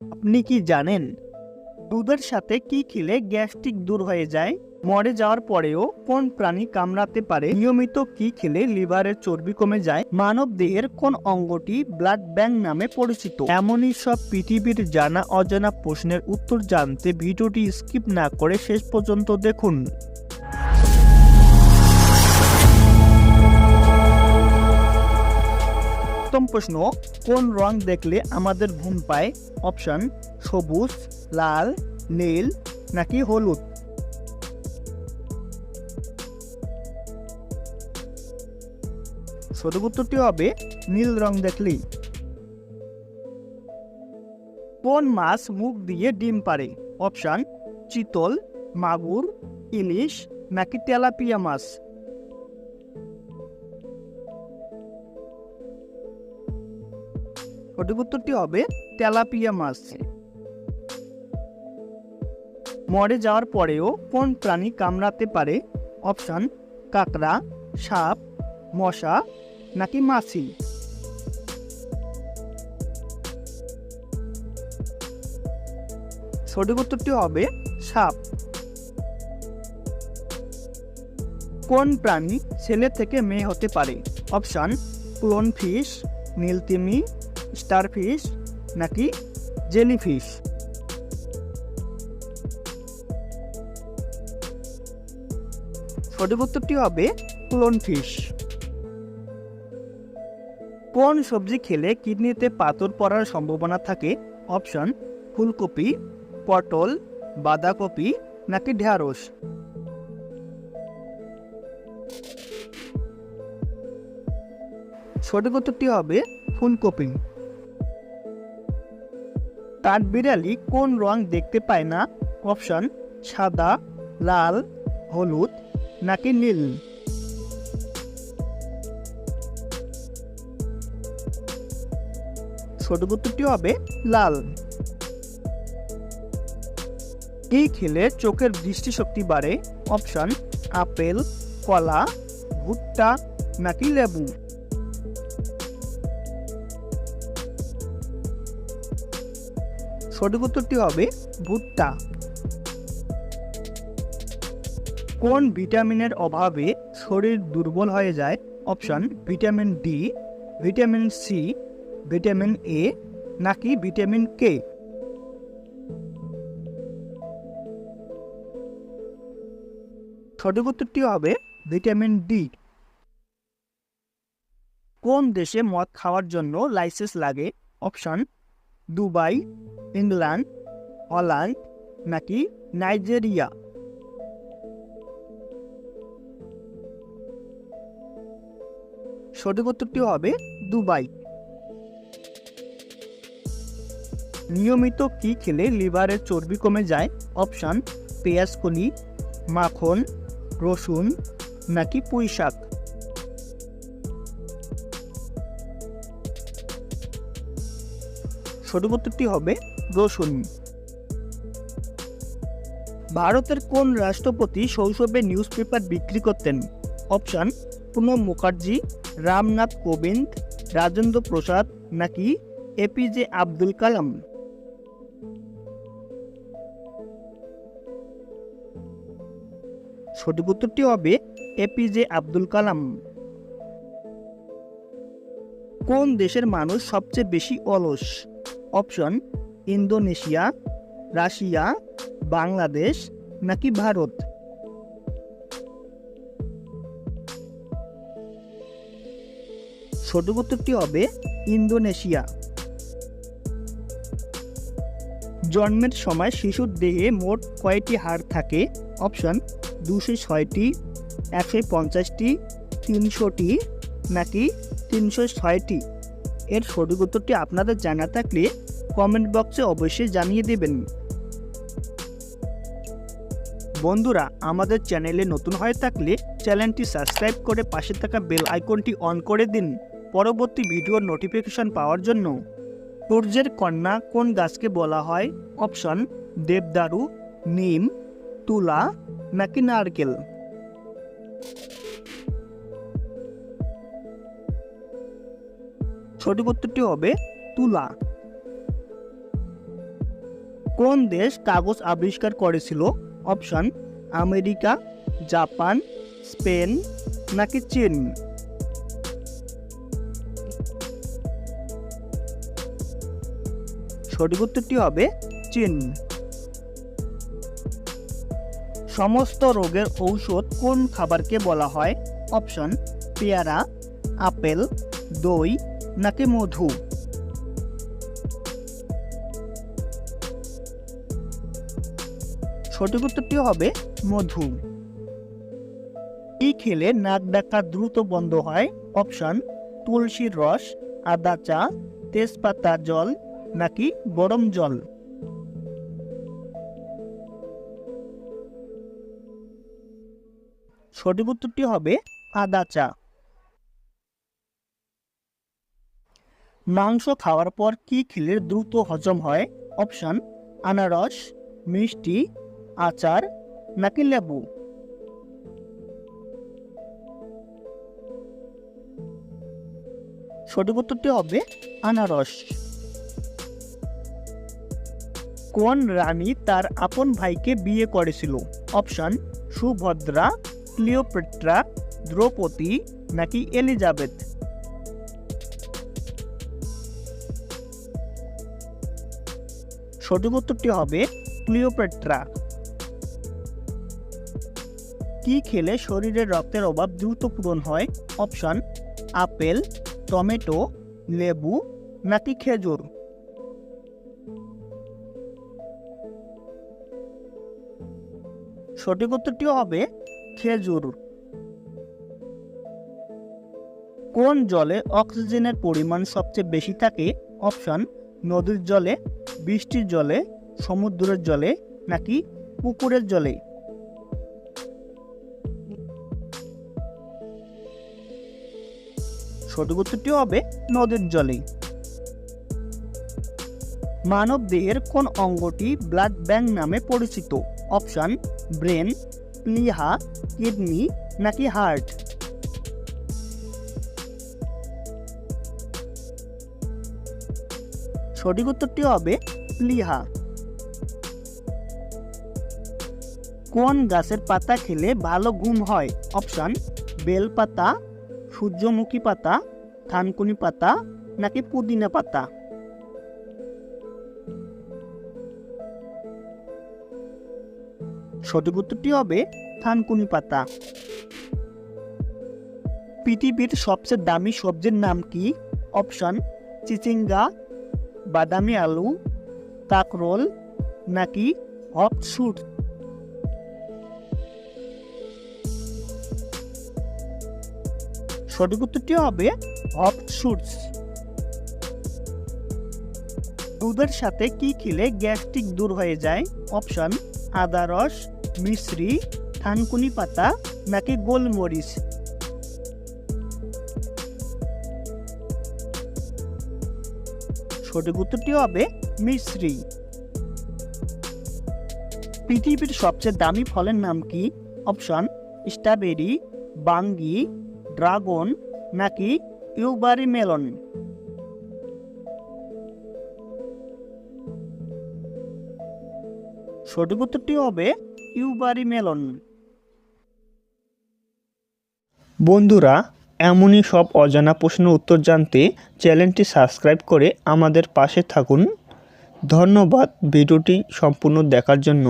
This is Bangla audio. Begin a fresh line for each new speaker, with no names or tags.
আপনি কি জানেন দুধের সাথে কি খেলে গ্যাস্ট্রিক দূর হয়ে যায়? মরে যাওয়ার পরেও কোন প্রাণী কামড়াতে পারে? নিয়মিত কি খেলে লিভারের চর্বি কমে যায়? মানব দেহের কোন অঙ্গটি ব্লাড ব্যাংক নামে পরিচিত? এমনই সব পৃথিবীর জানা অজানা প্রশ্নের উত্তর জানতে ভিডিওটি স্কিপ না করে শেষ পর্যন্ত দেখুন। প্রথম প্রশ্ন, কোন রং দেখলে আমাদের ঘুম পায়? অপশন, সবুজ, লাল, নীল, নাকি হলুদ? সঠিক উত্তরটি হবে নীল রং দেখলেই। কোন মাছ মুখ দিয়ে ডিম পারে অপশন, চিতল, মাগুর, ইলিশ, নাকি তেলাপিয়া মাছ? সঠিক উত্তরটি হবে তেলাপিয়া মাছ। মরে যাওয়ার পরেও কোন প্রাণী কামড়াতে পারে? অপশন কাকড়া সাপ মশা নাকি মাছি? সঠিক উত্তরটি হবে সাপ। কোন প্রাণী ছেলে থেকে মেয়ে হতে পারে? অপশন ক্লোন ফিশ নীলতিমি স্টারফিশ নাকি জেলিফিশ সঠিক উত্তরটি হবে ক্লোন ফিশ কোন সবজি খেলে কিডনিতে পাথর পড়ার সম্ভাবনা থাকে? অপশন, ফুলকপি, পটল, বাঁধাকপি নাকি ঢ্যাঁড়স সঠিক উত্তরটি হবে ফুলকপি। কাঠবিড়ালি কোন রং দেখতে পায় না? অপশন, সাদা, লাল, হলুদ, নাকি নীল? সঠিক উত্তরটি হবে লাল। কি খেলে চোখের দৃষ্টিশক্তি বাড়ে? অপশন, আপেল, কলা, ভুট্টা, নাকি লেবু? সঠিক উত্তরটি হবে ভুট্টা। কোন ভিটামিনের অভাবে শরীর দুর্বল হয়ে যায়? Option, vitamin D, vitamin C, vitamin A, নাকি ভিটামিন কে? সঠিক উত্তরটি হবে ভিটামিন ডি। কোন দেশে মদ খাওয়ার জন্য লাইসেন্স লাগে? অপশন, দুবাই ইংল্যান্ড, হল্যান্ড, নাকি নাইজেরিয়া? সঠিক উত্তরটি হবে দুবাই। নিয়মিত কি খেলে লিভারের চর্বি কমে যায়? অপশান, পেঁয়াজ কলি, মাখন, রসুন, নাকি পুঁই শাক? সঠিক উত্তরটি হবে রসুন ভারতের কোন রাষ্ট্রপতি শৈশবে নিউজ পেপার বিক্রি করতেন? অপশন প্রণব মুখার্জি, রামনাথ কোবিন্দ, রাজেন্দ্র প্রসাদ নাকি এপিজে আব্দুল কালাম? সঠিক উত্তরটি হবে এপিজে আব্দুল কালাম। কোন দেশের মানুষ সবচেয়ে বেশি অলস? অপশন ইন্দোনেশিয়া, রাশিয়া, বাংলাদেশ নাকি ভারত? সঠিক উত্তরটি হবে ইন্দোনেশিয়া। জন্মের সময় শিশুর দেহে মোট কয়টি হাড় থাকে? অপশন, দুশো ছয়টি, একশো পঞ্চাশটি, তিনশোটি নাকি তিনশো ছয়টি? এর সঠিক উত্তরটি আপনাদের জানা থাকলে কমেন্ট বক্সে অবশ্যই জানিয়ে দেবেন। বন্ধুরা, আমাদের চ্যানেলে নতুন হয়ে থাকলে চ্যানেলটি সাবস্ক্রাইব করে পাশে থাকা বেল আইকনটি অন করে দিন পরবর্তী ভিডিওর নোটিফিকেশন পাওয়ার জন্য। সূর্যের কন্যা কোন গাছকে বলা হয়? অপশন, দেবদারু, নিম, তুলা, নাকি নারকেল? সঠিক উত্তরটি হবে তুলা। কোন দেশ কাগজ আবিষ্কার করেছিল? অপশন, আমেরিকা, জাপান, স্পেন, নাকি চীন? সঠিক উত্তরটি হবে চীন। সমস্ত রোগের ঔষধ কোন খাবারকে বলা হয়? অপশন, পেয়ারা, আপেল, দই, নাকি মধু? সঠিক উত্তরটি হবে মধু। কি খেলে নাক ডাকা দ্রুত বন্ধ হয়। অপশন, তুলসীর রস, আদা চা, তেজপাতা জল নাকি গরম জল। সঠিক উত্তরটি হবে আদা চা। মাংস খাওয়ার পর কি খেলে দ্রুত হজম হয়? অপশন, আনারস, মিষ্টি আচার, নাকি লেবু? সঠিক উত্তরটি হবে আনারস। কোন রানী তার আপন ভাইকে বিয়ে করেছিল? অপশন, সুভদ্রা, ক্লিওপেট্রা, দ্রৌপদী, নাকি এলিজাবেথ? সঠিক উত্তরটি হবে ক্লিওপেট্রা। কি খেলে শরীরের রক্তের অভাব দ্রুত পূরণ হয়? অপশন, আপেল, টমেটো, লেবু, নাকি খেজুর? সঠিক উত্তরটি হবে খেজুর। কোন জলে অক্সিজেনের পরিমাণ সবচেয়ে বেশি থাকে? অপশন, নদীর জলে, বৃষ্টির জলে, সমুদ্রের জলে, নাকি পুকুরের জলে? সঠিক উত্তরটি হবে নদীর জলে। মানব দেহের কোন অঙ্গটি ব্লাড ব্যাংক নামে পরিচিত? অপশন, ব্রেন, প্লিহা, কিডনি নাকি হার্ট? সঠিক উত্তরটি হবে প্লিহা। কোন গাছের পাতা খেলে ভালো ঘুম হয়? অপশন বেল পাতা সূর্যমুখী পাতা থানকুনি পাতা নাকি পুদিনা পাতা? সঠিক উত্তরটি হবে থানকুনি পাতা। পৃথিবীর সবচেয়ে দামি সবজির নাম কি? অপশন, চিচিঙ্গা, বাদামি আলু, কাকরোল নাকি হট সঠিক উত্তরটি হবে হট শুটস দুধের সাথে কি খেলে গ্যাস্ট্রিক দূর হয়ে যায়? অপশন, আদা রস, মিশ্রি থানকুনি পাতা নাকি গোলমরিচ? সঠিক উত্তরটি হবে মিশ্রি। পৃথিবীর সবচেয়ে দামি ফলের নাম কি? অপশন, স্ট্রবেরি, বাঙ্গি ড্রাগন নাকি ইউবারি মেলন? সঠিক উত্তরটি হবে ইউবারি মেলন। বন্ধুরা, এমনই সব অজানা প্রশ্নের উত্তর জানতে চ্যানেলটি সাবস্ক্রাইব করে আমাদের পাশে থাকুন। ধন্যবাদ ভিডিওটি সম্পূর্ণ দেখার জন্য।